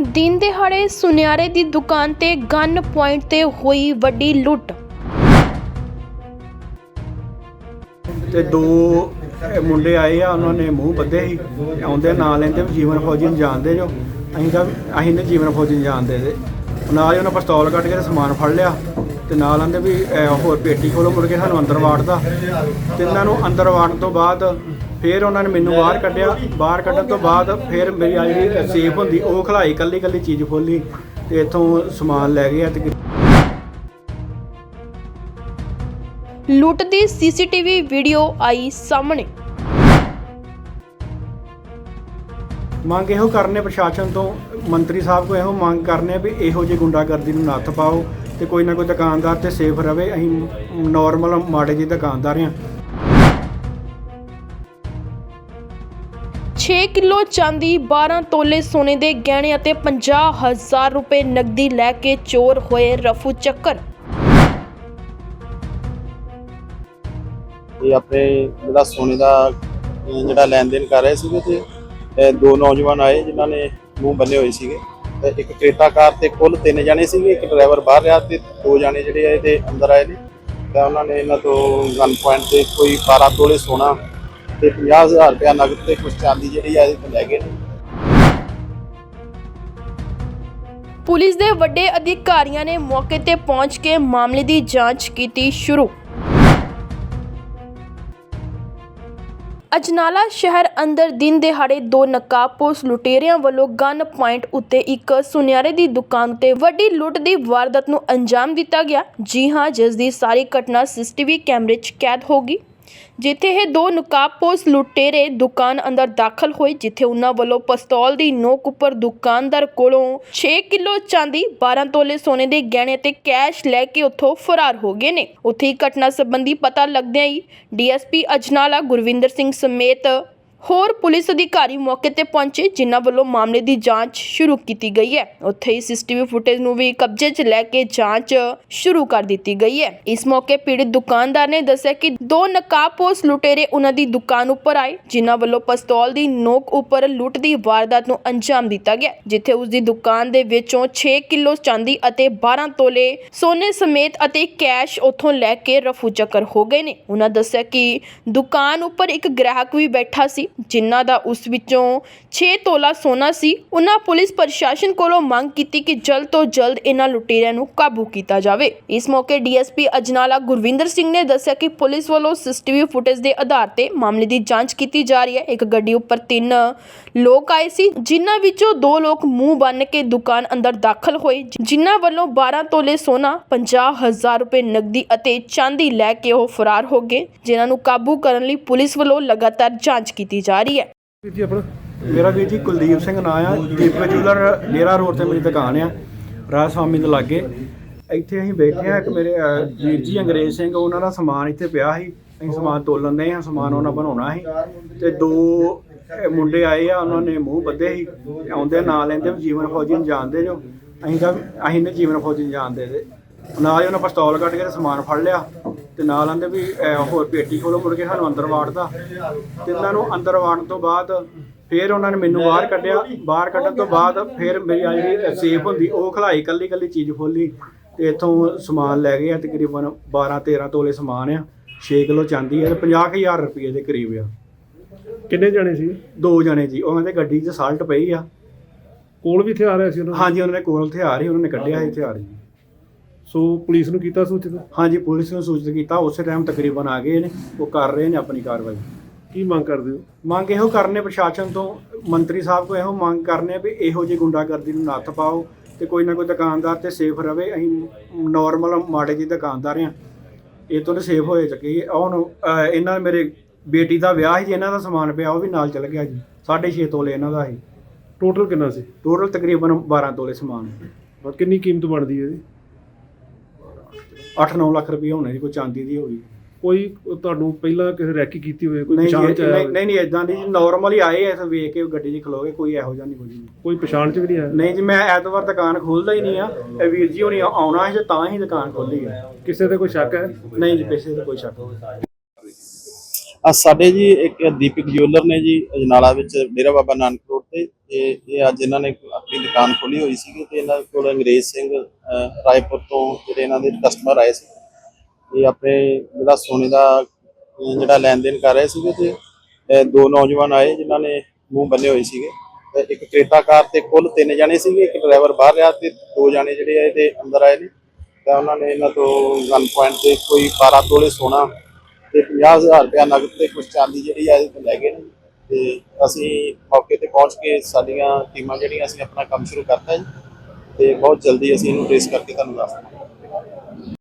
ਦਿਨ ਦਿਹਾੜੇ ਸੁਨਿਆਰੇ ਦੀ ਦੁਕਾਨ ਤੇ ਗਨ ਪੁਆਇੰਟ ਤੇ ਹੋਈ ਵੱਡੀ ਲੁੱਟ। ਤੇ ਦੋ, ਇਹ ਮੁੰਡੇ ਆਏ ਆ, ਉਹਨਾਂ ਨੇ ਮੂੰਹ ਬੱਧੇ ਸੀ, ਆਉਂਦੇ ਨਾਂ ਲੈਂਦੇ ਵੀ ਜੀਵਨ ਫੌਜੀ ਨੂੰ ਜਾਣਦੇ ਜੋ। ਅਸੀਂ ਤਾਂ ਅਸੀਂ ਨੇ ਜੀਵਨ ਫੌਜੀ ਨੂੰ ਜਾਣਦੇ ਤੇ ਨਾਲ ਹੀ ਉਹਨਾਂ ਪਿਸਤੌਲ ਕੱਢ ਕੇ ਤੇ ਸਮਾਨ ਫੜ ਲਿਆ। ਤੇ ਨਾਲ ਆਂਦੇ ਵੀ, ਇਹ ਹੋਰ ਪੇਟੀ ਖੋਲੋ ਮੁੜ ਕੇ ਸਾਨੂੰ ਅੰਦਰ ਵਾੜਦਾ ਤੇ ਇਹਨਾਂ ਨੂੰ ਅੰਦਰ ਵਾੜਨ ਤੋਂ ਬਾਅਦ ਫਿਰ ਉਹਨਾਂ ਨੇ ਮੈਨੂੰ ਬਾਹਰ ਕੱਢਿਆ। ਬਾਹਰ ਕੱਢਣ ਤੋਂ ਬਾਅਦ ਫਿਰ ਮੇਰੀ ਆ ਜਿਹੜੀ ਸੇਫ ਹੁੰਦੀ ਉਹ ਖਲਾਈ ਕੱਲੀ ਕੱਲੀ ਚੀਜ਼ ਖੋਲੀ ਤੇ ਇੱਥੋਂ ਸਮਾਨ ਲੈ ਗਏ ਆ ਤੇ ਲੁੱਟ ਦੀ ਸੀਸੀਟੀਵੀ ਵੀਡੀਓ ਆਈ ਸਾਹਮਣੇ। ਮੰਗ ਇਹੋ ਕਰਨੇ ਪ੍ਰਸ਼ਾਸਨ ਤੋਂ ਮੰਤਰੀ ਸਾਹਿਬ ਕੋ ਇਹੋ ਮੰਗ ਕਰਨੇ ਵੀ ਇਹੋ ਜਿਹੀ ਗੁੰਡਾਗਰਦੀ ਨੂੰ ਨੱਥ ਪਾਓ ਤੇ ਕੋਈ ਨਾ ਕੋਈ ਦੁਕਾਨਦਾਰ ਤੇ ਸੇਫ ਰਵੇ ਅਸੀਂ ਨਾਰਮਲ ਮਾੜੇ ਜਿਹੇ ਦੁਕਾਨਦਾਰ ਹਾਂ। 6 ਕਿਲੋ ਚਾਂਦੀ 12 ਤੋਲੇ ਸੋਨੇ ਦੇ ਗਹਿਣੇ ਅਤੇ 50000 ਰੁਪਏ ਨਕਦੀ ਲੈ ਕੇ ਚੋਰ ਹੋਏ ਰਫੂ ਚੱਕਰ। ਇਹ ਆਪਣੇ ਜਿਹੜਾ ਸੋਨੇ ਦਾ, ਅਹ, ਜਿਹੜਾ ਲੈਣ ਦੇਣ ਕਰ ਰਹੇ ਸੀਗੇ ਤੇ, ਇਹ ਦੋ ਨੌਜਵਾਨ ਆਏ ਜਿਨ੍ਹਾਂ ਨੇ ਮੂੰਹ ਬੰਨੇ ਹੋਏ ਸੀਗੇ। ਤੇ ਇੱਕ ਕ੍ਰੇਟਾ ਕਾਰ ਤੇ ਕੁੱਲ ਤਿੰਨ ਜਣੇ ਸੀਗੇ, ਇੱਕ ਡਰਾਈਵਰ ਬਾਹਰ ਰਿਹਾ ਤੇ ਦੋ ਜਣੇ ਜਿਹੜੇ ਆਏ ਤੇ ਅੰਦਰ ਆਏ ਨੇ। ਤਾਂ ਉਹਨਾਂ ਨੇ ਇਹਨਾਂ ਤੋਂ ਗਨ ਪੁਆਇੰਟ ਤੇ ਕੋਈ 12 ਤੋਲੇ ਸੋਨਾ ਤੇ 50000 ਰੁਪਇਆ ਨਗਦ ਤੇ ਕੁਝ ਚਾਂਦੀ ਜਿਹੜੀ ਆ ਇਹ ਲੈ ਗਏ ਨੇ। ਪੁਲਿਸ ਦੇ ਵੱਡੇ ਅਧਿਕਾਰੀਆਂ ਨੇ ਮੌਕੇ ਤੇ ਪਹੁੰਚ ਕੇ ਮਾਮਲੇ ਦੀ ਜਾਂਚ ਕੀਤੀ ਸ਼ੁਰੂ। ਅਜਨਾਲਾ ਸ਼ਹਿਰ ਅੰਦਰ ਦਿਨ ਦਿਹਾੜੇ ਦੋ ਨਕਾਬਪੋਸ਼ ਲੁਟੇਰਿਆਂ ਵੱਲੋਂ ਗਨ ਪੁਆਇੰਟ ਉੱਤੇ ਇੱਕ ਸੁਨਿਆਰੇ ਦੀ ਦੁਕਾਨ ਤੇ ਵੱਡੀ ਲੁੱਟ ਦੀ ਵਾਰਦਾਤ ਨੂੰ ਅੰਜਾਮ ਦਿੱਤਾ ਗਿਆ। ਜੀ ਹਾਂ, ਜਿਸ ਦੀ ਸਾਰੀ ਘਟਨਾ ਸੀਸੀਟੀਵੀ ਕੈਮਰੇ 'ਚ ਕੈਦ ਹੋ ਗਈ। ਜਿੱਥੇ ਇਹ ਦੋ ਨਕਾਬਪੋਸ਼ ਲੁਟੇਰੇ ਦੁਕਾਨ ਅੰਦਰ ਦਾਖਲ ਹੋਏ, ਜਿੱਥੇ ਉਹਨਾਂ ਵੱਲੋਂ ਪਿਸਤੌਲ ਦੀ ਨੋਕ ਉੱਪਰ ਦੁਕਾਨਦਾਰ ਕੋਲੋਂ 6 ਕਿਲੋ ਚਾਂਦੀ 12 ਤੋਲੇ ਸੋਨੇ ਦੇ ਗਹਿਣੇ ਅਤੇ ਕੈਸ਼ ਲੈ ਕੇ ਉੱਥੋਂ ਫਰਾਰ ਹੋ ਗਏ ਨੇ। ਉੱਥੇ ਹੀ ਘਟਨਾ ਸੰਬੰਧੀ ਪਤਾ ਲੱਗਦਿਆਂ ਹੀ ਡੀਐਸਪੀ ਅਜਨਾਲਾ ਗੁਰਵਿੰਦਰ ਸਿੰਘ ਸਮੇਤ ਹੋਰ ਪੁਲਿਸ ਅਧਿਕਾਰੀ ਮੌਕੇ ਤੇ ਪਹੁੰਚੇ, ਜਿਨ੍ਹਾਂ ਵੱਲੋਂ ਮਾਮਲੇ ਦੀ ਜਾਂਚ ਸ਼ੁਰੂ ਕੀਤੀ ਗਈ ਹੈ। ਉੱਥੇ ਹੀ ਸੀਸੀਟੀਵੀ ਫੁਟੇਜ ਨੂੰ ਵੀ ਕਬਜ਼ੇ 'ਚ ਲੈ ਕੇ ਜਾਂਚ ਸ਼ੁਰੂ ਕਰ ਦਿੱਤੀ ਗਈ ਹੈ। ਇਸ ਮੌਕੇ ਪੀੜਤ ਦੁਕਾਨਦਾਰ ਨੇ ਦੱਸਿਆ ਕਿ ਦੋ ਨਕਾਬਪੋਸ਼ ਲੁਟੇਰੇ ਉਹਨਾਂ ਦੀ ਦੁਕਾਨ ਉੱਪਰ ਆਏ, ਜਿਨ੍ਹਾਂ ਵੱਲੋਂ ਪਿਸਤੌਲ ਦੀ ਨੋਕ ਉੱਪਰ ਲੁੱਟ ਦੀ ਵਾਰਦਾਤ ਨੂੰ ਅੰਜਾਮ ਦਿੱਤਾ ਗਿਆ, ਜਿੱਥੇ ਉਸ ਦੀ ਦੁਕਾਨ ਦੇ ਵਿੱਚੋਂ 6 ਕਿਲੋ ਚਾਂਦੀ ਅਤੇ 12 ਤੋਲੇ ਸੋਨੇ ਸਮੇਤ ਅਤੇ ਕੈਸ਼ ਉੱਥੋਂ ਲੈ ਕੇ ਰਫੂ ਚੱਕਰ ਹੋ ਗਏ ਨੇ। ਉਹਨਾਂ ਦੱਸਿਆ ਕਿ ਦੁਕਾਨ ਉੱਪਰ ਇੱਕ ਗ੍ਰਾਹਕ ਵੀ ਬੈਠਾ ਸੀ ਜਿਨ੍ਹਾਂ ਦਾ ਉਸ ਵਿੱਚੋਂ 6 ਤੋਲਾ ਸੋਨਾ ਸੀ, ਉਹਨਾਂ ਪੁਲਿਸ ਪ੍ਰਸ਼ਾਸਨ ਕੋਲੋਂ ਮੰਗ ਕੀਤੀ ਕਿ ਜਲਦ ਤੋਂ ਜਲਦ ਇਹਨਾਂ ਲੁਟੇਰਿਆਂ ਨੂੰ ਕਾਬੂ ਕੀਤਾ ਜਾਵੇ। ਇਸ ਮੌਕੇ ਡੀਐਸਪੀ ਅਜਨਾਲਾ ਗੁਰਵਿੰਦਰ ਸਿੰਘ ਨੇ ਦੱਸਿਆ ਕਿ ਪੁਲਿਸ ਵੱਲੋਂ ਸੀਸੀਟੀਵੀ ਫੁਟੇਜ ਦੇ ਆਧਾਰ ਤੇ ਮਾਮਲੇ ਦੀ ਜਾਂਚ ਕੀਤੀ ਜਾ ਰਹੀ ਹੈ। ਇੱਕ ਗੱਡੀ ਉੱਪਰ ਤਿੰਨ ਲੋਕ ਆਏ ਸੀ, ਜਿਨ੍ਹਾਂ ਵਿੱਚੋਂ ਦੋ ਲੋਕ ਮੂੰਹ ਬੰਨ ਕੇ ਦੁਕਾਨ ਅੰਦਰ ਦਾਖਲ ਹੋਏ, ਜਿਨ੍ਹਾਂ ਵੱਲੋਂ 12 ਤੋਲੇ ਸੋਨਾ 50000 ਰੁਪਏ ਨਕਦੀ ਅਤੇ ਚਾਂਦੀ ਲੈ ਕੇ ਉਹ ਫਰਾਰ ਹੋ ਗਏ, ਜਿਨ੍ਹਾਂ ਨੂੰ ਕਾਬੂ ਕਰਨ ਲਈ ਪੁਲਿਸ ਵੱਲੋਂ ਲਗਾਤਾਰ ਜਾਂਚ ਕੀਤੀ ਜਾ ਰਹੀ ਹੈ। ਵੀਰ ਜੀ ਆਪਣਾ? ਮੇਰਾ ਵੀਰ ਜੀ ਕੁਲਦੀਪ ਸਿੰਘ ਨਾਂ ਆ। ਦੀਪਕ ਜੂਲਰ ਲੇਰਾ ਰੋਡ ਤੇ ਮੇਰੀ ਦੁਕਾਨ ਆ। ਰਾਜ ਸਵਾਮੀ ਦੇ ਲਾਗੇ। ਇੱਥੇ ਅਸੀਂ ਬੈਠੇ ਆ ਇੱਕ ਮੇਰੇ ਅਹ, ਵੀਰ ਜੀ ਅੰਗਰੇਜ਼ ਸਿੰਘ ਉਹਨਾਂ ਦਾ ਸਮਾਨ ਇੱਥੇ ਪਿਆ ਸੀ। ਅਸੀਂ ਸਮਾਨ ਤੋਲਣ ਦੇ ਆ ਸਮਾਨ ਉਹਨਾਂ ਬਣਾਉਣਾ ਸੀ। ਤੇ ਦੋ ਇਹ ਮੁੰਡੇ ਆਏ ਆ ਉਹਨਾਂ ਨੇ ਮੂੰਹ ਬੱਧੇ ਸੀ। ਆਉਂਦੇ ਨਾਂ ਲੈਂਦੇ ਵੀ ਜੀਵਨ ਫੌਜੀ ਨੂੰ ਜਾਣਦੇ ਜੋ। ਅਸੀਂ ਤਾਂ ਅਸੀਂ ਨੇ ਜੀਵਨ ਫੌਜੀ ਨੂੰ ਜਾਣਦੇ ਤੇ। ਨਾਲ ਹੀ ਉਹਨਾਂ ਪਿਸਤੌਲ ਕੱਢ ਕੇ ਤੇ ਸਮਾਨ ਫੜ ਲਿਆ। ਤੇ ਨਾਲ ਆਂਦੇ ਵੀ ਹੋਰ ਪੇਟੀ ਖੋਲੋ ਮੁੜ ਕੇ ਸਾਨੂੰ ਅੰਦਰ ਵਾੜਦਾ ਤੇ ਇਹਨਾਂ ਨੂੰ ਅੰਦਰ ਵਾੜਨ ਤੋਂ ਬਾਅਦ ਫਿਰ ਉਹਨਾਂ ਨੇ ਮੈਨੂੰ ਬਾਹਰ ਕੱਢਿਆ। ਬਾਹਰ ਕੱਢਣ ਤੋਂ ਬਾਅਦ ਫਿਰ ਮੇਰੀ ਆ ਜਿਹੜੀ ਸੇਫ ਹੁੰਦੀ ਉਹ ਖਲਾਈ ਕੱਲੀ ਕੱਲੀ ਚੀਜ਼ ਖੋਲੀ ਤੇ ਇੱਥੋਂ ਸਮਾਨ ਲੈ ਗਏ ਆ ਤਕਰੀਬਨ 12 13 ਤੋਲੇ ਸਮਾਨ ਆ। 6 ਕਿਲੋ ਚਾਂਦੀ ਆ ਤੇ 50000 ਰੁਪਏ ਦੇ ਕਰੀਬ ਆ। ਕਿੰਨੇ ਜਾਣੇ ਸੀ? ਦੋ ਜਣੇ ਜੀ। ਉਹਨਾਂ ਦੇ ਗੱਡੀ 'ਚ ਸਾਲਟ ਪਈ ਆ। ਕੋਲ ਵੀ ਹਥਿਆਰ ਆਇਆ ਸੀ ਉਹਨਾਂ ਦੇ? ਹਾਂਜੀ ਉਹਨਾਂ ਨੇ ਕੋਲ ਹਥਿਆਰ ਹੀ ਉਹਨਾਂ ਨੇ ਕੱਢਿਆ ਸੀ ਹਥਿਆਰ ਜੀ। ਸੋ ਪੁਲਿਸ ਨੂੰ ਕੀਤਾ ਸੂਚਿਤ? ਹਾਂਜੀ ਪੁਲਿਸ ਨੂੰ ਸੂਚਿਤ ਕੀਤਾ। ਉਸੇ ਟਾਈਮ ਤਕਰੀਬਨ ਆ ਗਏ ਨੇ। ਉਹ ਕਰ ਰਹੇ ਨੇ ਆਪਣੀ ਕਾਰਵਾਈ। ਕੀ ਮੰਗ ਕਰਦੇ ਹੋ? ਮੰਗ ਇਹੋ ਕਰਨੇ ਪ੍ਰਸ਼ਾਸਨ ਤੋਂ। ਮੰਤਰੀ ਸਾਹਿਬ ਕੋ ਇਹੋ ਮੰਗ ਕਰਨੇ ਵੀ ਇਹੋ ਜਿਹੀ ਗੁੰਡਾਗਰਦੀ ਨੂੰ ਨੱਥ ਪਾਓ ਤੇ ਕੋਈ ਨਾ ਕੋਈ ਦੁਕਾਨਦਾਰ ਤੇ ਸੇਫ ਰਵੇ। ਅਸੀਂ ਨਾਰਮਲ ਮਾੜੇ ਜਿਹੇ ਦੁਕਾਨਦਾਰ ਹਾਂ। ਇਹ ਤੋਂ ਸੇਫ ਹੋਏ ਚੱਕੇ। ਹੁਣ ਇਹਨਾਂ ਮੇਰੇ ਬੇਟੀ ਦਾ ਵਿਆਹ ਸੀ ਜੀ। ਇਹਨਾਂ ਦਾ ਸਮਾਨ ਪਿਆ ਉਹ ਵੀ ਨਾਲ ਚਲ ਗਿਆ ਜੀ। 6.5 ਤੋਲੇ ਇਹਨਾਂ ਦਾ ਸੀ। ਟੋਟਲ ਕਿੰਨਾ ਸੀ? ਟੋਟਲ ਤਕਰੀਬਨ 12 ਤੋਲੇ ਸਮਾਨ। ਕਿੰਨੀ ਕੀਮਤ ਬਣਦੀ ਹੈ ਇਹਦੀ 8-9 ਲੱਖ ਰੁਪਏ ਹੋਣੇ ਜੀ ਕੋਈ ਚਾਂਦੀ ਦੀ ਹੋਈ। ਕੋਈ ਤੁਹਾਨੂੰ ਪਹਿਲਾਂ ਕਿਸੇ ਰੈਕੀ ਕੀਤੀ ਹੋਵੇ ਕੋਈ ਨਹੀਂ ਪਛਾਣ ਜੀ, ਚ ਆਇਆ ਨਹੀਂ ਹੋਵੇ? ਨਹੀਂ ਨਹੀਂ ਇਦਾਂ ਦੀ ਨਾਰਮਲ ਹੀ ਆਏ ਐ ਵੇਖ ਕੇ ਗੱਡੀ 'ਚ ਖਲੋਗੇ ਕੋਈ ਇਹੋ ਜਿਹਾ ਨਹੀਂ ਨਹੀਂ। ਕੋਈ ਪਛਾਣ ਚ ਵੀ ਨਹੀਂ ਆਇਆ? ਨਹੀਂ ਜੀ ਮੈਂ ਐਤਵਾਰ ਦੁਕਾਨ ਖੋਲਦਾ ਹੀ ਨਹੀਂ ਆ ਇਹ ਵੀਰ ਜੀ ਹੁਣੀ ਆਉਣਾ ਹੈ ਤਾਂ ਹੀ ਦੁਕਾਨ ਖੋਲੀ ਹੈ ਕਿਸੇ ਤੇ ਕੋਈ ਸ਼ੱਕ ਹੈ? ਨਹੀਂ ਜੀ ਪੈਸੇ ਤੇ ਕੋਈ ਸ਼ੱਕ ਨਹੀਂ। ਆ ਸਾਡੇ ਜੀ ਇੱਕ ਦੀਪਕ ਜਿਊਲਰ ਨੇ ਜੀ ਅਜਨਾਲਾ ਵਿੱਚ ਡੇਰਾ ਬਾਬਾ ਨਾਨਕ ਰੋਡ ਤੇ ਇਹ ਇਹ ਅੱਜ ਇਹਨਾਂ ਨੇ ਆਪਣੀ ਦੁਕਾਨ ਖੋਲੀ ਹੋਈ ਸੀਗੀ ਤੇ ਇਹਨਾਂ ਕੋਲ ਅੰਗਰੇਜ਼ ਸਿੰਘ ਰਾਏਪੁਰ ਤੋਂ ਜਿਹੜੇ ਇਹਨਾਂ ਦੇ ਕਸਟਮਰ ਆਏ ਸੀ ਇਹ ਆਪਣੇ ਜਿਹੜਾ ਸੋਨੇ ਦਾ ਜਿਹੜਾ ਲੈਣ ਦੇਣ ਕਰ ਰਹੇ ਸੀਗੇ ਤੇ ਦੋ ਨੌਜਵਾਨ ਆਏ ਜਿਨ੍ਹਾਂ ਨੇ ਮੂੰਹ ਬੰਨੇ ਹੋਏ ਸੀਗੇ। ਤੇ ਇੱਕ ਕ੍ਰੇਟਾ ਕਾਰ ਤੇ ਕੁੱਲ ਤਿੰਨ ਜਣੇ ਸੀਗੇ, ਇੱਕ ਡਰਾਈਵਰ ਬਾਹਰ ਰਿਹਾ ਤੇ ਦੋ ਜਣੇ ਜਿਹੜੇ ਆ ਇਹਦੇ ਅੰਦਰ ਆਏ ਨੇ। ਤਾਂ ਉਹਨਾਂ ਨੇ ਇਹਨਾਂ ਤੋਂ ਗਨ ਪੁਆਇੰਟ ਤੇ ਕੋਈ 12 ਤੋਲੇ ਸੋਨਾ ਤੇ 50000 ਰੁਪਇਆ ਨਗਦ ਤੇ ਕੁਝ ਚਾਂਦੀ ਜਿਹੜੀ ਆ ਇਹ ਲੈ ਗਏ ਨੇ ਤੇ ਅਸੀਂ ਮੌਕੇ ਤੇ ਪਹੁੰਚ ਕੇ ਸਾਡੀਆਂ ਟੀਮਾਂ ਜਿਹੜੀਆਂ, ਅਸੀਂ ਆਪਣਾ ਕੰਮ ਸ਼ੁਰੂ ਕਰਤਾ ਜੀ। ਤੇ ਬਹੁਤ ਜਲਦੀ ਅਸੀਂ ਇਹਨੂੰ ਟ੍ਰੇਸ ਕਰਕੇ ਤੁਹਾਨੂੰ ਦੱਸ ਦਿਆਂਗੇ